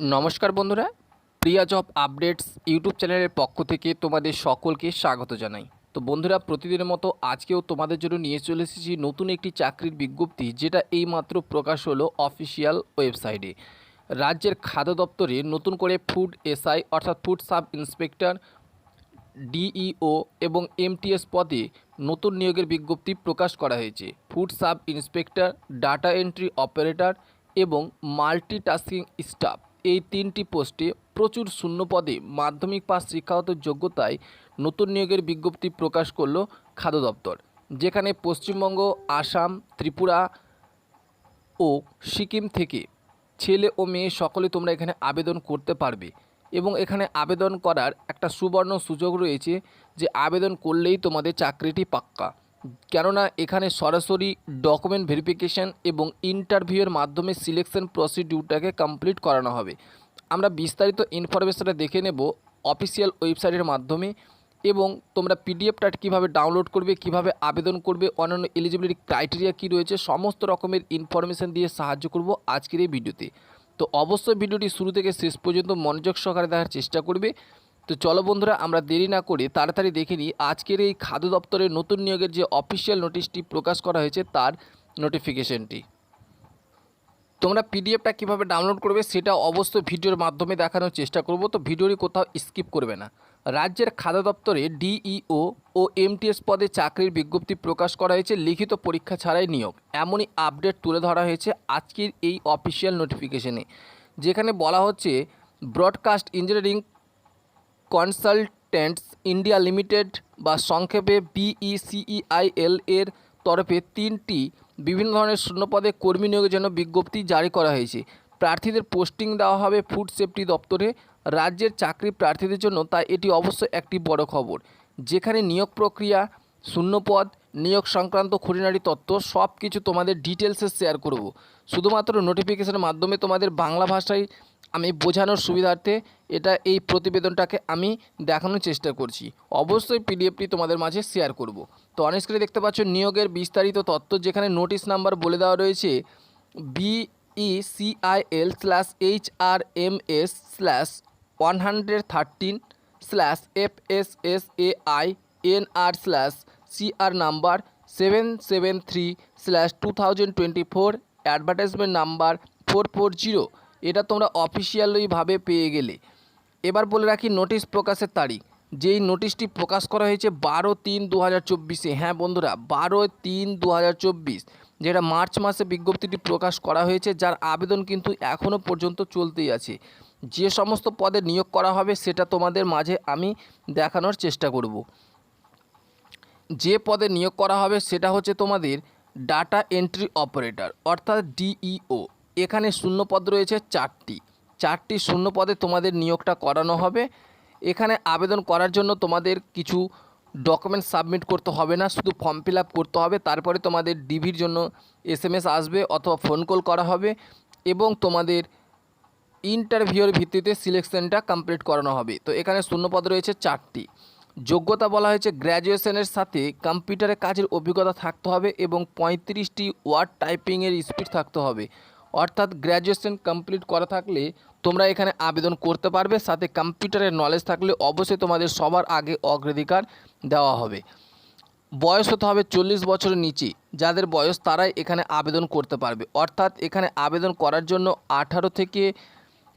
নমস্কার বন্ধুরা, প্রিয়া job updates YouTube চ্যানেলের পক্ষ থেকে তোমাদের সকলকে স্বাগত জানাই। তো বন্ধুরা, প্রতিদিনের মতো আজকেও তোমাদের জন্য নিয়ে চলে এসেছি নতুন একটি চাকরির বিজ্ঞপ্তি, যেটা এইমাত্র প্রকাশ হলো অফিসিয়াল ওয়েবসাইটে। রাজ্যের খাদ্য দপ্তরে নতুন করে ফুড এসআই, অর্থাৎ ফুড সাব ইন্সপেক্টর, ডিইও এবং এমটিএস পদে নতুন নিয়োগের বিজ্ঞপ্তি প্রকাশ করা হয়েছে। Food sub inspector, data entry operator এবং মাল্টিটাস্কিং স্টাফ। এই তিনটি পোস্টে প্রচুর শূন্য পদে মাধ্যমিক পাস শিক্ষাগত যোগ্যতায় নতুন নিয়োগের বিজ্ঞপ্তি প্রকাশ করল খাদ্য দপ্তর, যেখানে পশ্চিমবঙ্গ, আসাম, ত্রিপুরা ও সিকিম থেকে ছেলে ও মেয়ে সকলে তোমরা এখানে আবেদন করতে পারবে এবং এখানে আবেদন করার একটা সুবর্ণ সুযোগ রয়েছে যে আবেদন করলেই তোমাদের চাকরিটি পাক্কা। কেননা এখানে সরাসরি ডকুমেন্ট ভেরিফিকেশন এবং ইন্টারভিউয়ের মাধ্যমে সিলেকশন প্রসিডিউরটাকে কমপ্লিট করানো হবে। আমরা বিস্তারিত ইনফরমেশনটা দেখে নেব অফিসিয়াল ওয়েবসাইটের মাধ্যমে এবং তোমরা পিডিএফটা কীভাবে ডাউনলোড করবে, কীভাবে আবেদন করবে, অন্যান্য এলিজিবিলিটি ক্রাইটেরিয়া কী রয়েছে, সমস্ত রকমের ইনফরমেশান দিয়ে সাহায্য করব আজকের এই ভিডিওতে তো অবশ্যই ভিডিওটি শুরু থেকে শেষ পর্যন্ত মনোযোগ সহকারে দেখার চেষ্টা করবে। তো চলো বন্ধুরা, আমরা দেরি না করে তাড়াতাড়ি দেখে নিই আজকের এই খাদ্য দপ্তরের নতুন নিয়োগের যে অফিসিয়াল নোটিশটি প্রকাশ করা হয়েছে তার নোটিফিকেশনটি তোমরা পিডিএফটা কীভাবে ডাউনলোড করবে সেটা অবশ্যই ভিডিওর মাধ্যমে দেখানোর চেষ্টা করব, তো ভিডিওটি কোথাও স্কিপ করবে না। রাজ্যের খাদ্য দপ্তরে ডিইও ও এমটিএস পদে চাকরির বিজ্ঞপ্তি প্রকাশ করা হয়েছে, লিখিত পরীক্ষা ছাড়াই নিয়োগ। এমনই আপডেট তুলে ধরা হয়েছে আজকের এই অফিসিয়াল নোটিফিকেশনে যেখানে বলা হচ্ছে broadcast engineering consultants India limited বা সংক্ষেপে বিইসিইআইএল এর তরফে তিনটি বিভিন্ন ধরনের শূন্যপদে কর্মী নিয়োগের জন্য বিজ্ঞপ্তি জারি করা হয়েছে। প্রার্থীদের পোস্টিং দেওয়া হবে ফুড সেফটি দপ্তরে। রাজ্যের চাকরি প্রার্থীদের জন্য তাই এটি অবশ্যই একটি বড় খবর। যেখানে নিয়োগ প্রক্রিয়া, শূন্যপদ, নিয়োগ সংক্রান্ত খুঁটিনাটি তথ্য সব কিছু তোমাদের ডিটেলসে শেয়ার করব। শুধুমাত্র নোটিফিকেশনের মাধ্যমে তোমাদের বাংলা ভাষায় আমি বোঝানোর সুবিধার্থে এটা, এই প্রতিবেদনটাকে আমি দেখানোর চেষ্টা করছি। অবশ্যই পিডিএফটি তোমাদের মাঝে শেয়ার করব। তো স্ক্রিনে দেখতে পাচ্ছ নিয়োগের বিস্তারিত তথ্য, যেখানে নোটিশ নাম্বার বলে দেওয়া রয়েছে BE CIL slash H R M S slash one hundred thirteen slash F S S A I N R slash CR number seven seven three slash two thousand twenty four advertisement number four four zero এটা তোমরা অফিসিয়ালিভাবে পেয়ে গেলে। এবার বলে রাখি notice প্রকাশের তারিখ। যেই নোটিশটি প্রকাশ করা হয়েছে বারো তিন দু হাজার চব্বিশে। হ্যাঁ বন্ধুরা, বারো তিন দু হাজার চব্বিশ, যেটা মার্চ মাসে বিজ্ঞপ্তিটি প্রকাশ করা হয়েছে, যার আবেদন কিন্তু এখনও পর্যন্ত চলতেই আছে। যে সমস্ত পদে নিয়োগ করা হবে, সেটা তোমাদের মাঝে আমি দেখানোর চেষ্টা করব। যে পদে নিয়োগ করা হবে, সেটা হচ্ছে তোমাদের ডাটা এন্ট্রি অপারেটর অর্থাৎ ডিইও এখানে শূন্য পদ রয়েছে চারটি। চারটি শূন্য পদে তোমাদের নিয়োগটা করানো হবে। এখানে আবেদন করার জন্য তোমাদের কিছু ডকুমেন্ট সাবমিট করতে হবে না, শুধু ফর্ম ফিল করতে হবে, তারপরে তোমাদের ডিভির জন্য এস এম এস আসবে অথবা ফোন কল করা হবে এবং তোমাদের ইন্টারভিউর ভিত্তিতে সিলেকশনটা কমপ্লিট করানো হবে। তো এখানে শূন্যপদ রয়েছে চারটি। যোগ্যতা বলা হয়েছে গ্র্যাজুয়েশনের সাথে কম্পিউটারে কাজের অভিজ্ঞতা থাকতে হবে এবং পঁয়ত্রিশটি ওয়ার্ড টাইপিংয়ের স্পিড থাকতে হবে। অর্থাৎ গ্র্যাজুয়েশন কমপ্লিট করা থাকলে তোমরা এখানে আবেদন করতে পারবে, সাথে কম্পিউটারের নলেজ থাকলে অবশ্যই তোমাদের সবার আগে অগ্রাধিকার দেওয়া হবে। বয়স হতে হবে চল্লিশ বছরের নিচে, যাদের বয়স তারাই এখানে আবেদন করতে পারবে। অর্থাৎ এখানে আবেদন করার জন্য আঠারো থেকে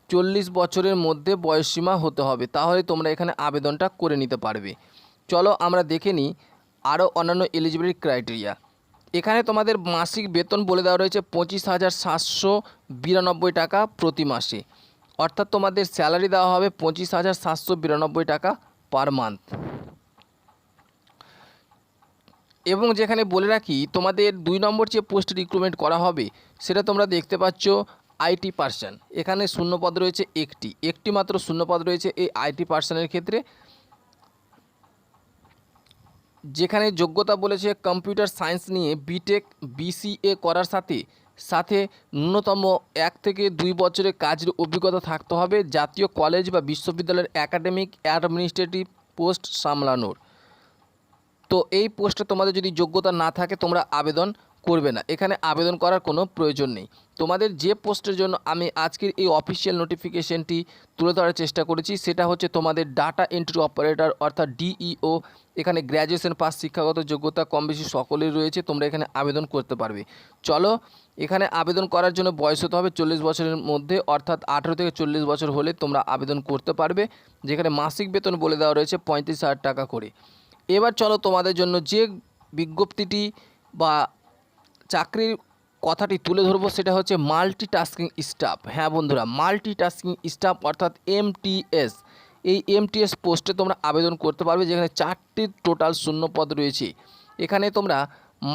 চল্লিশ বছরের মধ্যে বয়সসীমা হতে হবে, তাহলে তোমরা এখানে আবেদনটা করে নিতে পারবে। চলো আমরা দেখে নিই আরও অন্যান্য এলিজিবিলিটি ক্রাইটেরিয়া এখানে তোমাদের মাসিক বেতন বলে দেওয়া রয়েছে পঁচিশ হাজার সাতশো বিরানব্বই টাকা প্রতি মাসে। অর্থাৎ তোমাদের স্যালারি দেওয়া হবে পঁচিশ হাজার সাতশো বিরানব্বই টাকা পার মান্থ। এবং যেখানে বলে রাখি, তোমাদের দুই নম্বর যে পোস্ট রিক্রুটমেন্ট করা হবে, সেটা তোমরা দেখতে পাচ্ছ আইটি পার্সন এখানে শূন্যপদ রয়েছে একটি। একটি মাত্র শূন্যপদ রয়েছে এই আইটি পার্সনের ক্ষেত্রে। যেখানে যোগ্যতা বলেছে কম্পিউটার সায়েন্স নিয়ে বিটেক বিসিএ করার সাথে সাথে ন্যূনতম এক থেকে দুই বছরের কাজের অভিজ্ঞতা থাকতে হবে জাতীয় কলেজ বা বিশ্ববিদ্যালয়ের একাডেমিক অ্যাডমিনিস্ট্রেটিভ পোস্ট সামলানোর। তো এই পোস্টে তোমাদের যদি যোগ্যতা না থাকে, তোমরা আবেদন করবে না। এখানে আবেদন করার কোনো প্রয়োজন নেই। তোমাদের যে পোস্টের জন্য আমি আজকের এই অফিসিয়াল নোটিফিকেশনটি তুলে ধরার চেষ্টা করেছি, সেটা হচ্ছে তোমাদের ডাটা এন্ট্রি অপারেটর অর্থাৎ ডিইও এখানে গ্র্যাজুয়েশন পাস শিক্ষাগত যোগ্যতা কম বেশি সকলেই রয়েছে, তোমরা এখানে আবেদন করতে পারবে। চলো, এখানে আবেদন করার জন্য বয়স হতে হবে চল্লিশ বছরের মধ্যে, অর্থাৎ আঠেরো থেকে চল্লিশ বছর হলে তোমরা আবেদন করতে পারবে, যেখানে মাসিক বেতন বলে দেওয়া রয়েছে পঁয়ত্রিশ হাজার টাকা করে। এবার চলো তোমাদের জন্য যে বিজ্ঞপ্তিটি বা চাকরির কথাটি তুলে ধরবো, সেটা হচ্ছে মাল্টিটাস্কিং স্টাফ হ্যাঁ বন্ধুরা মাল্টিটাস্কিং স্টাফ অর্থাৎ এমটিএস এই এমটিএস পোস্টে তোমরা আবেদন করতে পারবে, যেখানে চারটি টোটাল শূন্য পদ রয়েছে। এখানে তোমরা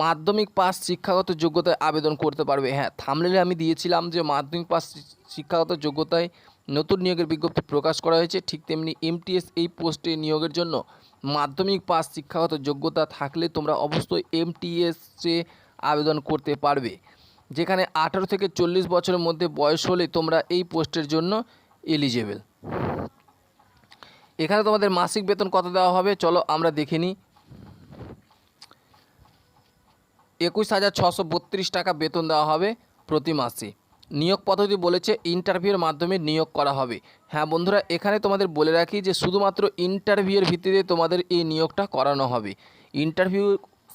মাধ্যমিক পাস শিক্ষাগত যোগ্যতায় আবেদন করতে পারবে। হ্যাঁ থামলেলে আমি দিয়েছিলাম যে মাধ্যমিক পাস শিক্ষাগত যোগ্যতায় নতুন নিয়োগের বিজ্ঞপ্তি প্রকাশ করা হয়েছে। ঠিক তেমনি এমটিএস এই পোস্টে নিয়োগের জন্য মাধ্যমিক পাস শিক্ষাগত যোগ্যতা থাকলে তোমরা অবশ্যই এমটিএসে আবেদন করতে পারবে। যেখানে আঠারো থেকে চল্লিশ বছরের মধ্যে বয়স হলে তোমরা এই পোস্টের জন্য এলিজেবল এখানে তোমাদের মাসিক বেতন কত দেওয়া হবে? চলো আমরা দেখে নিই। একুশ হাজার ছশো বত্রিশ টাকা বেতন দেওয়া হবে প্রতি মাসে। নিয়োগ পদ্ধতি বলেছে ইন্টারভিউর মাধ্যমে নিয়োগ করা হবে। হ্যাঁ বন্ধুরা, এখানে তোমাদের বলে রাখি যে শুধুমাত্র ইন্টারভিউয়ের ভিত্তিতে তোমাদের এই নিয়োগটা করানো হবে। ইন্টারভিউ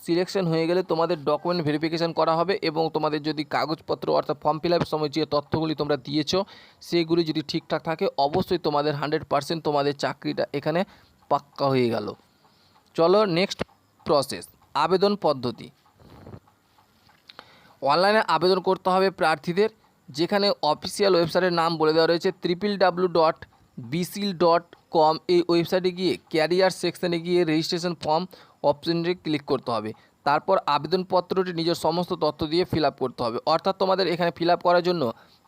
সিলেকশন হয়ে গেলে তোমাদের ডকুমেন্ট ভেরিফিকেশন করা হবে এবং তোমাদের যদি কাগজপত্র অর্থাৎ ফর্ম ফিল আপের সময় যে তথ্যগুলি তোমরা দিয়েছ, সেগুলি যদি ঠিকঠাক থাকে, অবশ্যই তোমাদের হান্ড্রেড পার্সেন্ট তোমাদের চাকরিটা এখানে পাক্কা হয়ে গেল। চলো নেক্সট প্রসেস আবেদন পদ্ধতি। অনলাইনে আবেদন করতে হবে প্রার্থীদের, যেখানে অফিসিয়াল ওয়েবসাইটের নাম বলে দেওয়া রয়েছে triple W dot BECIL dot com এই ওয়েবসাইটে গিয়ে ক্যারিয়ার সেকশনে গিয়ে রেজিস্ট্রেশন ফর্ম অপশনটি ক্লিক করতে হবে। তারপর আবেদনপত্রটি নিজের সমস্ত তথ্য দিয়ে ফিল করতে হবে। অর্থাৎ তোমাদের এখানে ফিল করার জন্য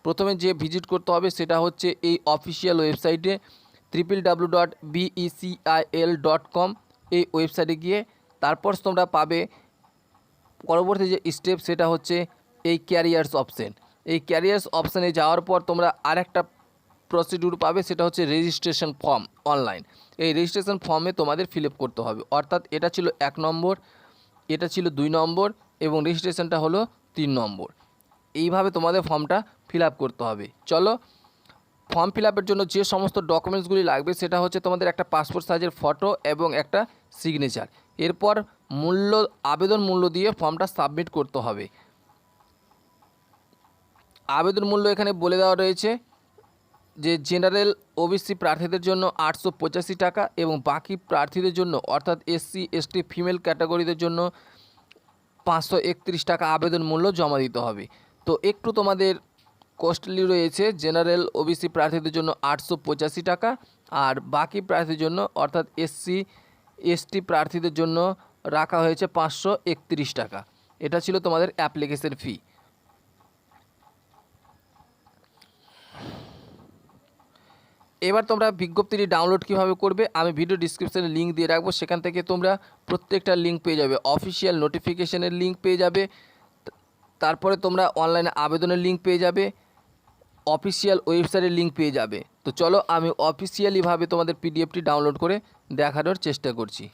প্রথমে যে ভিজিট করতে হবে সেটা হচ্ছে এই অফিসিয়াল ওয়েবসাইটে triple W dot BECIL dot com এই ওয়েবসাইটে গিয়ে তারপর তোমরা পাবে পরবর্তী যে স্টেপ সেটা হচ্ছে এই ক্যারিয়ার্স অপশন। এই ক্যারিয়ার্স অপশানে যাওয়ার পর তোমরা আরেকটা প্রসিডিউর পাবে সেটা হচ্ছে রেজিস্ট্রেশন ফর্ম অনলাইন। এই রেজিস্ট্রেশন ফর্মে তোমাদের ফিল করতে হবে। অর্থাৎ এটা ছিল এক নম্বর, এটা ছিল দুই নম্বর এবং রেজিস্ট্রেশনটা হলো তিন নম্বর। এইভাবে তোমাদের ফর্মটা ফিল করতে হবে। চলো ফর্ম ফিল জন্য যে সমস্ত ডকুমেন্টসগুলি লাগবে সেটা হচ্ছে তোমাদের একটা পাসপোর্ট সাইজের ফটো এবং একটা সিগনেচার এরপর মূল্য, আবেদন মূল্য দিয়ে ফর্মটা সাবমিট করতে হবে। আবেদন মূল্য এখানে বলে দেওয়া রয়েছে। যে জেনারেল ওবিসি প্রার্থীদের জন্য আটশো পঁচাশি টাকা এবং বাকি প্রার্থীদের জন্য, অর্থাৎ এসসি, এসটি, ফিমেল ক্যাটাগরিদের জন্য পাঁচশো একত্রিশ টাকা আবেদন মূল্য জমা দিতে হবে। তো একটু তোমাদের কস্টলি রয়েছে, জেনারেল ওবিসি প্রার্থীদের জন্য আটশো পঁচাশি টাকা আর বাকি প্রার্থীদের জন্য, অর্থাৎ এসসি, এসটি প্রার্থীদের জন্য রাখা হয়েছে পাঁচশো একত্রিশ টাকা। এটা ছিল তোমাদের অ্যাপ্লিকেশন ফি এবার তোমরা বিজ্ঞপ্তিটি ডাউনলোড কীভাবে করবে, আমি ভিডিও ডিসক্রিপশানে লিঙ্ক দিয়ে রাখব, সেখান থেকে তোমরা প্রত্যেকটা লিঙ্ক পেয়ে যাবে। অফিসিয়াল নোটিফিকেশানের লিঙ্ক পেয়ে যাবে, তারপরে তোমরা অনলাইনে আবেদনের লিঙ্ক পেয়ে যাবে অফিসিয়াল ওয়েবসাইটের লিঙ্ক পেয়ে যাবে। তো চলো, আমি অফিসিয়ালিভাবে তোমাদের পিডিএফটি ডাউনলোড করে দেখানোর চেষ্টা করছি।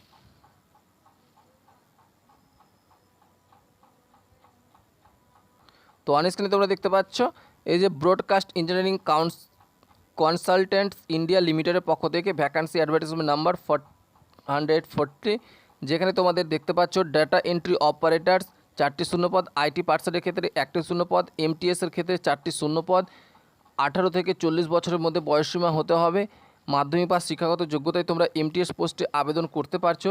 তো অনস্ক্রিনে তোমরা দেখতে পাচ্ছ, এই যে ব্রডকাস্ট ইঞ্জিনিয়ারিং কাউন্স কনসালটেন্টস ইন্ডিয়া লিমিটেডের পক্ষ থেকে vacancy advertisement number four hundred যেখানে তোমাদের দেখতে পাচ্ছ ডাটা এন্ট্রি অপারেটার্স চারটি শূন্যপদ আইটি পার্সেলের ক্ষেত্রে একটি শূন্যপদ এমটিএসের ক্ষেত্রে চারটি শূন্যপদ। আঠারো থেকে চল্লিশ বছরের মধ্যে বয়সসীমা হতে হবে। মাধ্যমিক পাস শিক্ষাগত যোগ্যতায় তোমরা এমটিএস পোস্টে আবেদন করতে পারছ।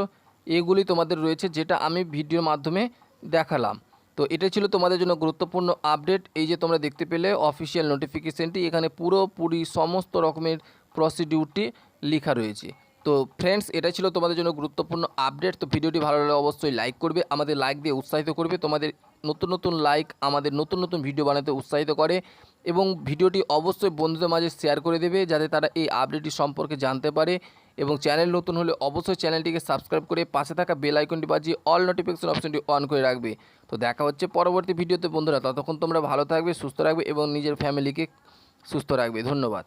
এগুলি তোমাদের রয়েছে, যেটা আমি ভিডিওর মাধ্যমে দেখালাম। তো এটা ছিল তোমাদের জন্য গুরুত্বপূর্ণ আপডেট এই যে তোমরা দেখতে পেলে অফিসিয়াল নোটিফিকেশানটি এখানে পুরোপুরি সমস্ত রকমের প্রসিডিউরটি লেখা রয়েছে। তো ফ্রেন্ডস এটা ছিল তোমাদের জন্য গুরুত্বপূর্ণ আপডেট তো ভিডিওটি ভালো লাগলে অবশ্যই লাইক করবে, আমাদের লাইক দিয়ে উৎসাহিত করবে। তোমাদের নতুন নতুন লাইক আমাদের নতুন নতুন ভিডিও বানাতে উৎসাহিত করে এবং ভিডিওটি অবশ্যই বন্ধুদের মাঝে শেয়ার করে দেবে, যাতে তারা এই আপডেটটি সম্পর্কে জানতে পারে। এবং চ্যানেল নতুন হলে অবশ্যই চ্যানেলটিকে সাবস্ক্রাইব করে পাশে থাকা বেল আইকনটি বাজিয়ে অল নোটিফিকেশন অপশনটি অন করে রাখবে। তো দেখা হচ্ছে পরবর্তী ভিডিওতে, বন্ধুরা। ততক্ষণ তোমরা ভালো থাকবে, সুস্থ রাখবে এবং নিজের ফ্যামিলিকে সুস্থ রাখবে। ধন্যবাদ।